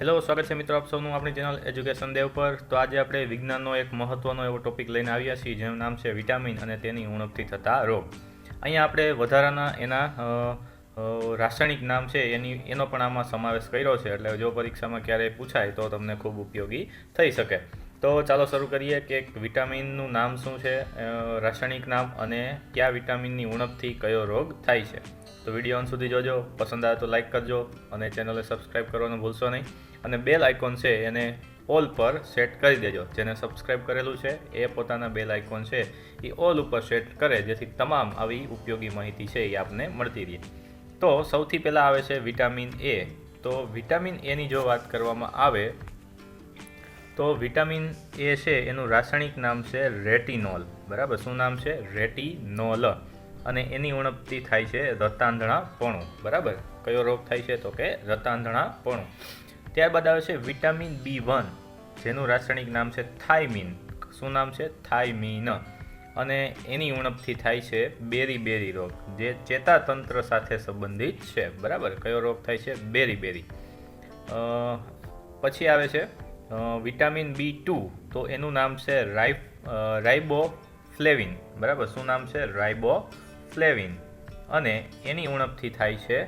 Hello સ્વાગત છે મિત્રો આપ સૌનું આપણી ચેનલ એજ્યુકેશન દેવ પર. તો આજે આપણે વિજ્ઞાનનો એક મહત્વનો એવો ટોપિક લઈને આવ્યા છીએ, જેનું નામ છે વિટામિન અને તેની ઉણપથી થતા રોગ. અહીંયા આપણે વધારાના એના રાસાયણિક નામ છે, એની, એનો પણ આમાં સમાવેશ કર્યો છે. એટલે જો પરીક્ષામાં ક્યારેય પૂછાય તો તમને ખૂબ ઉપયોગી થઈ શકે. તો ચાલો શરૂ કરીએ કે વિટામિનનું નામ શું છે રાસાયણિક નામ અને કયા વિટામિનની ઉણપથી કયો રોગ થાય છે. તો વીડિયો અંત સુધી જોજો, પસંદ આવે તો લાઈક કરજો અને ચેનલને સબસ્ક્રાઈબ કરવાનું ભૂલશો નહીં. અને બેલ આઇકોન છે એને ઓલ પર સેટ કરી દેજો, જેને સબસ્ક્રાઈબ કરેલું છે એ પોતાના બેલ આઇકોન છે એ ઓલ ઉપર સેટ કરે, જેથી તમામ આવી ઉપયોગી માહિતી છે એ આપને મળતી રહે. તો સૌથી પહેલાં આવે છે વિટામિન એ. તો વિટામિન એની જો વાત કરવામાં આવે તો વિટામિન એ છે, એનું રાસાયણિક નામ છે રેટિનોલ. બરાબર? શું નામ છે? રેટિનોલ. અને એની ઉણપથી થાય છે રતાંધણાપણું. બરાબર? કયો રોગ થાય છે તો કે રતાંધણાપણું. ત્યારબાદ આવે છે વિટામિન બી વન, જેનું રાસાયણિક નામ છે થાઇમિન. શું નામ છે? થાઇમિન. અને એની ઉણપથી થાય છે બેરી બેરી રોગ, જે ચેતાતંત્ર સાથે સંબંધિત છે. બરાબર? કયો રોગ થાય છે? બેરી બેરી પછી આવે છે વિટામિન બી ટુ, તો એનું નામ છે રાઈ રાઇબો ફ્લેવિન બરાબર? શું નામ છે? રાઇબો ફ્લેવિન અને એની ઉણપથી થાય છે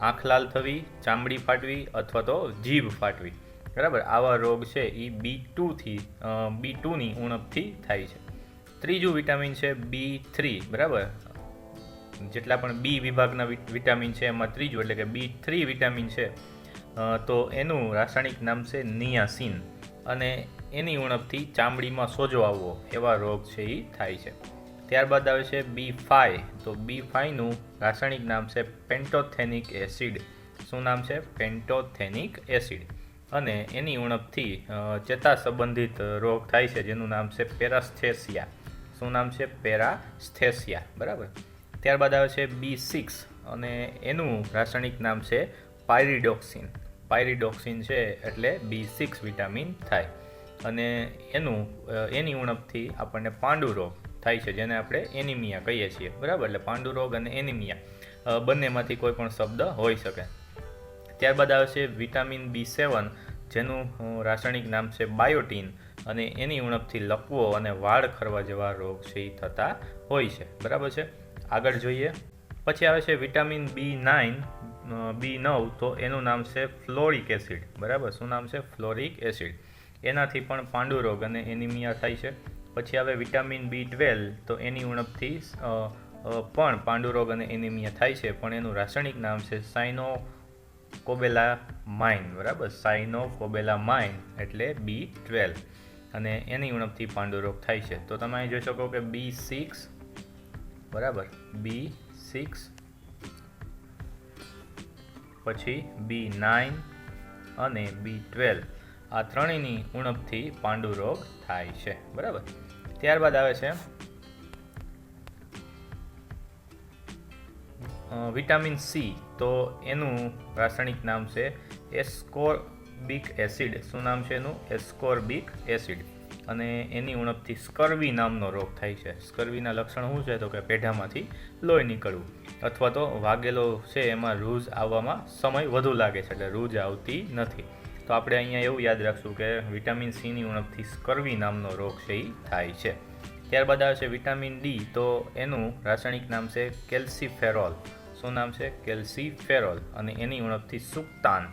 આંખ લાલ થવી, ચામડી ફાટવી અથવા તો જીભ ફાટવી. બરાબર? આવા રોગ છે એ બી ટુથી બી ટુની ઉણપથી થાય છે. ત્રીજું વિટામિન છે બી થ્રી. બરાબર? જેટલા પણ બી વિભાગના વિટ- વિટામિન છે, એમાં ત્રીજું એટલે કે બી થ્રી વિટામિન છે. તો એનું રાસાયણિક નામ છે નિયાસિન. અને એની ઉણપથી ચામડીમાં સોજો આવવો, એવા રોગ છે એ થાય છે. ત્યારબાદ આવે છે બી ફાઈ. તો બી ફાઈનું રાસાયણિક નામ છે પેન્ટોથેનિક એસિડ. શું નામ છે? Pantothenic acid. અને એની ઉણપથી ચેતા સંબંધિત રોગ થાય છે, જેનું નામ છે પેરાસ્થેસિયા. શું નામ છે? પેરાસ્થેસિયા. બરાબર? ત્યારબાદ આવે છે બી સિક્સ. અને એનું રાસાયણિક નામ છે પાયરિડોક્સિન. પાયરિડોક્સિન છે એટલે બી સિક્સ વિટામિન થાય. અને એનું એની ઉણપથી આપણને પાંડુ રોગ થાય છે, જેને આપણે એનિમિયા કહીએ છીએ. બરાબર? એટલે પાંડુ રોગ અને એનિમિયા બંનેમાંથી કોઈ પણ શબ્દ હોઈ શકે. ત્યારબાદ આવે છે વિટામિન બી સેવન, જેનું રાસાયણિક નામ છે બાયોટીન. અને એની ઉણપથી લકવો અને વાળ ખરવા જેવા રોગ છે એ થતા હોય છે. બરાબર છે? આગળ જોઈએ. પછી આવે છે વિટામિન બી નાઇન બી નવ, તો એનું નામ છે ફ્લોરિક એસિડ. બરાબર? શું નામ છે? Folic acid. એનાથી પણ પાંડુ રોગ અને એનિમિયા થાય છે. પછી આવે વિટામિન બી ટ્વેલ્વ, તો એની ઉણપથી પણ પાંડુરોગ અને એનિમિયા થાય છે. પણ એનું રાસાયણિક નામ છે સાઇનો કોબેલા માઇન બરાબર? સાઇનો કોબેલા માઇન એટલે બી ટ્વેલ્વ. અને એની ઉણપથી પાંડુ રોગ થાય છે. તો તમે અહીં જોઈ શકો કે બી સિક્સ. બરાબર? બી સિક્સ પછી બી નાઇન અને બી ટ્વેલ્વ. આ ત્રણેયની ઉણપથી પાંડુ રોગ થાય છે, બરાબર? ત્યારબાદ આવે છે વિટામિન સી. તો એનું રાસાયણિક નામ છે એસ્કોર્બિક એસિડ. શું નામ છે એનું? Ascorbic acid. અને એની ઉણપથી સ્કર્વી નામનો રોગ થાય છે. સ્કર્વીના લક્ષણ શું છે? તો કે પેઢામાંથી લોહી નીકળવું અથવા તો વાગેલો છે એમાં રૂઝ આવવામાં સમય વધુ લાગે છે, એટલે રૂઝ આવતી નથી. તો આપણે અહીંયા એવું યાદ રાખશું કે વિટામિન સીની ઉણપથી સ્કર્વી નામનો રોગ છે એ થાય છે. ત્યારબાદ આવે છે વિટામિન ડી તો એનું રાસાયણિક નામ છે કેલ્સીફેરોલ. શું નામ છે? કેલ્સીફેરોલ. અને એની ઉણપથી સુક્તાન.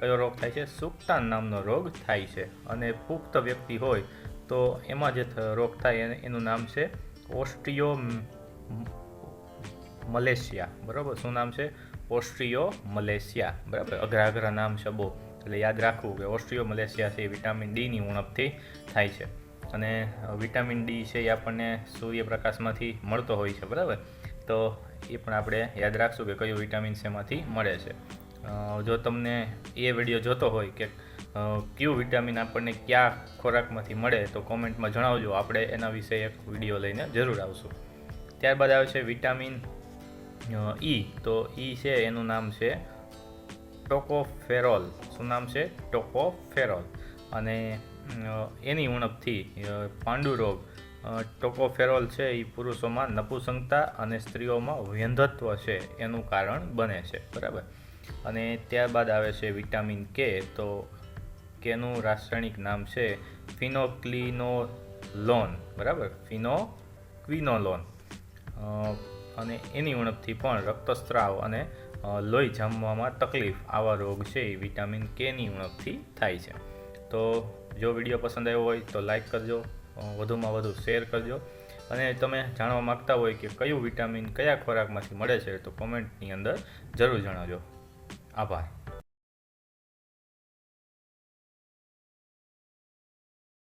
કયો રોગ થાય છે? સુક્તાન નામનો રોગ થાય છે. અને પુખ્ત વ્યક્તિ હોય તો એમાં જે રોગ થાય એનું નામ છે ઓસ્ટ્રિયો મલેશિયા. બરાબર? શું નામ છે? Austria Malaysia. બરાબર? અઘરા અઘરા નામ છે એટલે યાદ રાખવું કે ઓસ્ટ્રિયો મલેશિયા છે એ વિટામિન ડીની ઉણપથી થાય છે. અને વિટામિન ડી છે એ આપણને સૂર્યપ્રકાશમાંથી મળતો હોય છે. બરાબર? તો એ પણ આપણે યાદ રાખશું કે કયું વિટામિન શેમાંથી મળે છે. જો તમને એ વીડિયો જોતો હોય કે કયું વિટામિન આપણને કયા ખોરાકમાંથી મળે તો કોમેન્ટમાં જણાવજો. આપણે એના વિશે એક વીડિયો લઈને જરૂર આવશું. ત્યારબાદ આવે છે વિટામિન ઈ તો ઈ છે, એનું નામ છે ટોકોફેરોલ. શું નામ છે? ટોકોફેરોલ. અને એની ઉણપથી પાંડુરોગ ટોકોફેરોલ છે એ પુરુષોમાં નપુસંગતા અને સ્ત્રીઓમાં વ્યંધત્વ છે એનું કારણ બને છે. બરાબર? અને ત્યારબાદ આવે છે વિટામિન કે. તો કેનું રાસાયણિક નામ છે? ફિનોક્લિનોલોન. બરાબર? ફિનોક્વિનોલોન. અને એની ઉણપથી પણ રક્તસ્રાવ અને લોહી જામવામાં તકલીફ. આવા રોગ છે એ વિટામિન કેની ઉણપથી થાય છે. તો જો વીડિયો પસંદ આવ્યો હોય તો લાઈક કરજો વધુમાં વધુ શેર કરજો. અને તમે જાણવા માગતા હોય કે કયું વિટામિન કયા ખોરાકમાંથી મળે છે તો કોમેન્ટની અંદર જરૂર જણાવજો. આભાર.